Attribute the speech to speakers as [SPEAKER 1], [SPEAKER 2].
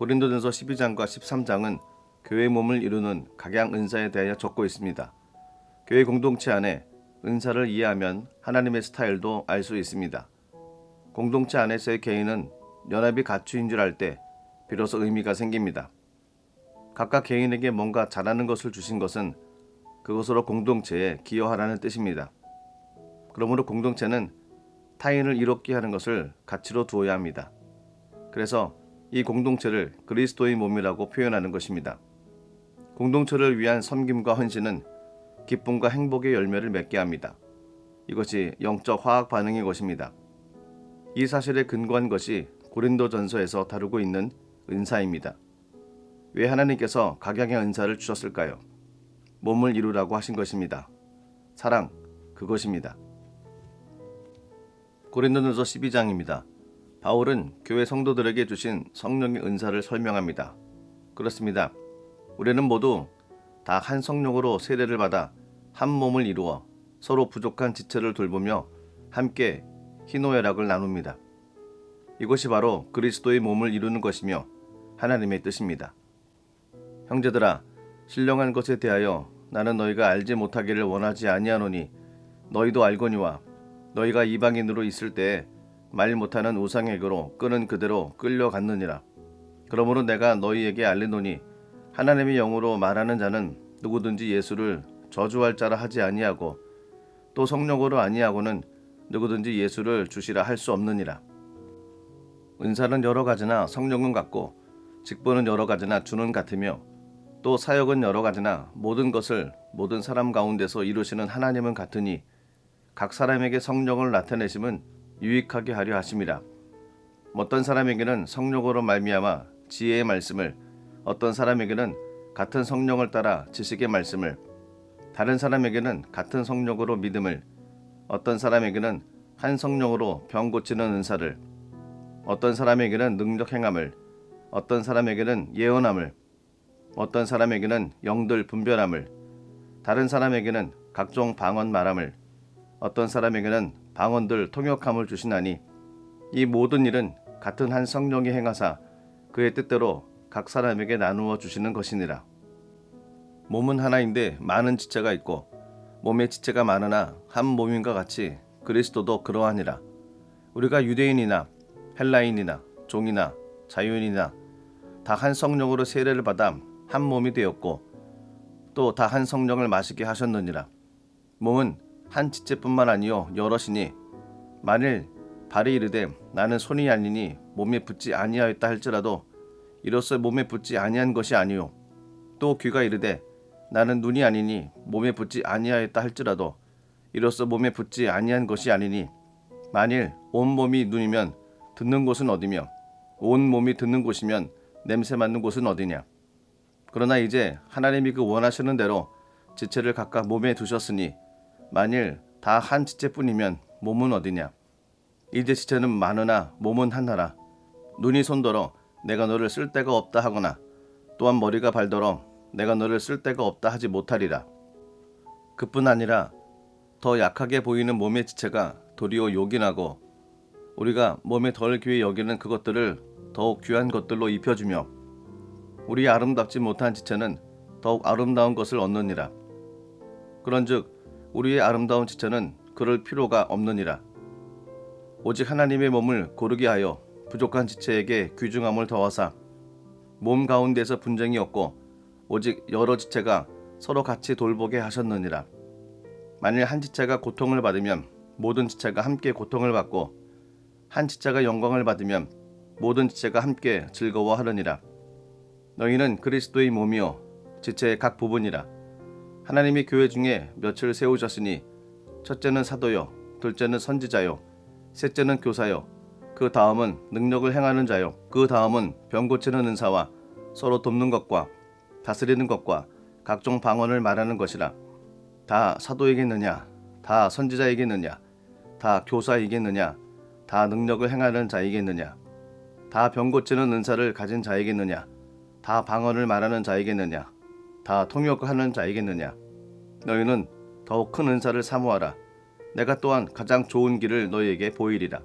[SPEAKER 1] 고린도전서 12장과 13장은 교회 몸을 이루는 각양 은사에 대하여 적고 있습니다. 교회 공동체 안에 은사를 이해하면 하나님의 스타일도 알 수 있습니다. 공동체 안에서의 개인은 연합이 갖추인 줄 알 때 비로소 의미가 생깁니다. 각각 개인에게 뭔가 잘하는 것을 주신 것은 그것으로 공동체에 기여하라는 뜻입니다. 그러므로 공동체는 타인을 이롭게 하는 것을 가치로 두어야 합니다. 그래서 이 공동체를 그리스도의 몸이라고 표현하는 것입니다. 공동체를 위한 섬김과 헌신은 기쁨과 행복의 열매를 맺게 합니다. 이것이 영적 화학 반응의 것입니다. 이 사실에 근거한 것이 고린도전서에서 다루고 있는 은사입니다. 왜 하나님께서 각양의 은사를 주셨을까요? 몸을 이루라고 하신 것입니다. 사랑, 그것입니다. 고린도전서 12장입니다. 바울은 교회 성도들에게 주신 성령의 은사를 설명합니다. 그렇습니다. 우리는 모두 다 한 성령으로 세례를 받아 한 몸을 이루어 서로 부족한 지체를 돌보며 함께 희노애락을 나눕니다. 이것이 바로 그리스도의 몸을 이루는 것이며 하나님의 뜻입니다. 형제들아 신령한 것에 대하여 나는 너희가 알지 못하기를 원하지 아니하노니 너희도 알거니와 너희가 이방인으로 있을 때에 말 못하는 우상에게로 끄는 그대로 끌려갔느니라. 그러므로 내가 너희에게 알리노니 하나님의 영으로 말하는 자는 누구든지 예수를 저주할 자라 하지 아니하고 또 성령으로 아니하고는 누구든지 예수를 주시라 할 수 없느니라. 은사는 여러 가지나 성령은 같고 직분은 여러 가지나 주는 같으며 또 사역은 여러 가지나 모든 것을 모든 사람 가운데서 이루시는 하나님은 같으니 각 사람에게 성령을 나타내심은 유익하게 하려 하심이라. 어떤 사람에게는 성령으로 말미암아 지혜의 말씀을 어떤 사람에게는 같은 성령을 따라 지식의 말씀을 다른 사람에게는 같은 성령으로 믿음을 어떤 사람에게는 한 성령으로 병 고치는 은사를 어떤 사람에게는 능력 행함을 어떤 사람에게는 예언함을 어떤 사람에게는 영들 분별함을 다른 사람에게는 각종 방언 말함을 어떤 사람에게는 방언들 통역함을 주시나니 이 모든 일은 같은 한 성령이 행하사 그의 뜻대로 각 사람에게 나누어 주시는 것이니라. 몸은 하나인데 많은 지체가 있고 몸의 지체가 많으나 한 몸인과 같이 그리스도도 그러하니라. 우리가 유대인이나 헬라인이나 종이나 자유인이나 다 한 성령으로 세례를 받아 한 몸이 되었고 또 다 한 성령을 마시게 하셨느니라. 몸은 한 지체뿐만 아니요 여럿이니 만일 발이 이르되 나는 손이 아니니 몸에 붙지 아니하였다 할지라도 이로써 몸에 붙지 아니한 것이 아니요 또 귀가 이르되 나는 눈이 아니니 몸에 붙지 아니하였다 할지라도 이로써 몸에 붙지 아니한 것이 아니니 만일 온 몸이 눈이면 듣는 곳은 어디며 온 몸이 듣는 곳이면 냄새 맡는 곳은 어디냐? 그러나 이제 하나님이 그 원하시는 대로 지체를 각각 몸에 두셨으니 만일 다 한 지체뿐이면 몸은 어디냐? 이제 지체는 많으나 몸은 하나라. 눈이 손더러 내가 너를 쓸 데가 없다 하거나 또한 머리가 발더러 내가 너를 쓸 데가 없다 하지 못하리라. 그뿐 아니라 더 약하게 보이는 몸의 지체가 도리어 요긴하고 우리가 몸에 덜 귀히 여기는 그것들을 더욱 귀한 것들로 입혀주며 우리 아름답지 못한 지체는 더욱 아름다운 것을 얻느니라. 그런즉 우리의 아름다운 지체는 그럴 필요가 없느니라. 오직 하나님의 몸을 고르게 하여 부족한 지체에게 귀중함을 더하사 몸 가운데서 분쟁이 없고 오직 여러 지체가 서로 같이 돌보게 하셨느니라. 만일 한 지체가 고통을 받으면 모든 지체가 함께 고통을 받고 한 지체가 영광을 받으면 모든 지체가 함께 즐거워하느니라. 너희는 그리스도의 몸이요 지체의 각 부분이라 하나님이 교회 중에 몇을 세우셨으니 첫째는 사도요 둘째는 선지자요 셋째는 교사요 그 다음은 능력을 행하는 자요 그 다음은 병 고치는 은사와 서로 돕는 것과 다스리는 것과 각종 방언을 말하는 것이라. 다 사도이겠느냐 다 선지자이겠느냐 다 교사이겠느냐 다 능력을 행하는 자이겠느냐 다 병 고치는 은사를 가진 자이겠느냐 다 방언을 말하는 자이겠느냐 다 통역하는 자이겠느냐? 너희는 더욱 큰 은사를 사모하라. 내가 또한 가장 좋은 길을 너희에게 보이리라